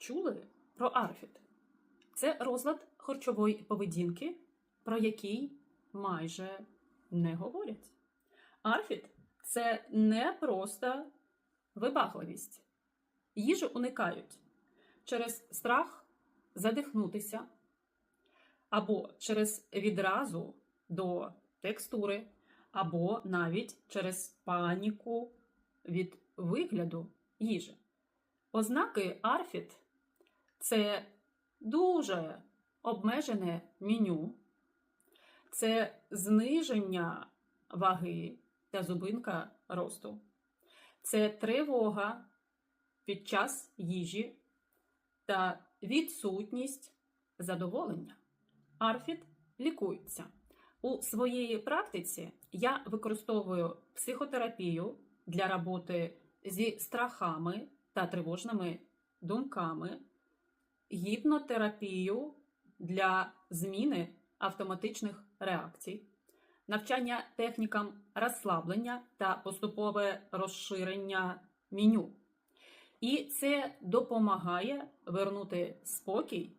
чули про АРФІД? Це розлад харчової поведінки, про який майже не говорять. АРФІД це не просто вибагливість. Їжу уникають через страх задихнутися або через відразу до текстури, або навіть через паніку від вигляду їжі. Ознаки АРФІД це дуже обмежене меню, це зниження ваги та зупинка росту, це тривога під час їжі та відсутність задоволення. Арфід лікується. У своїй практиці я використовую психотерапію для роботи зі страхами та тривожними думками, гіпнотерапію для зміни автоматичних реакцій, навчання технікам розслаблення та поступове розширення меню. І це допомагає вернути спокій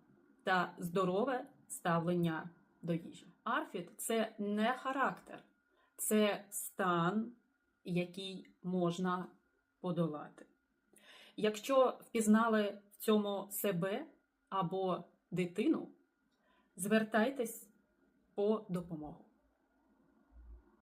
та здорове ставлення до їжі. Арфід це не характер, це стан, який можна подолати. Якщо впізнали в цьому себе або дитину, звертайтесь по допомогу.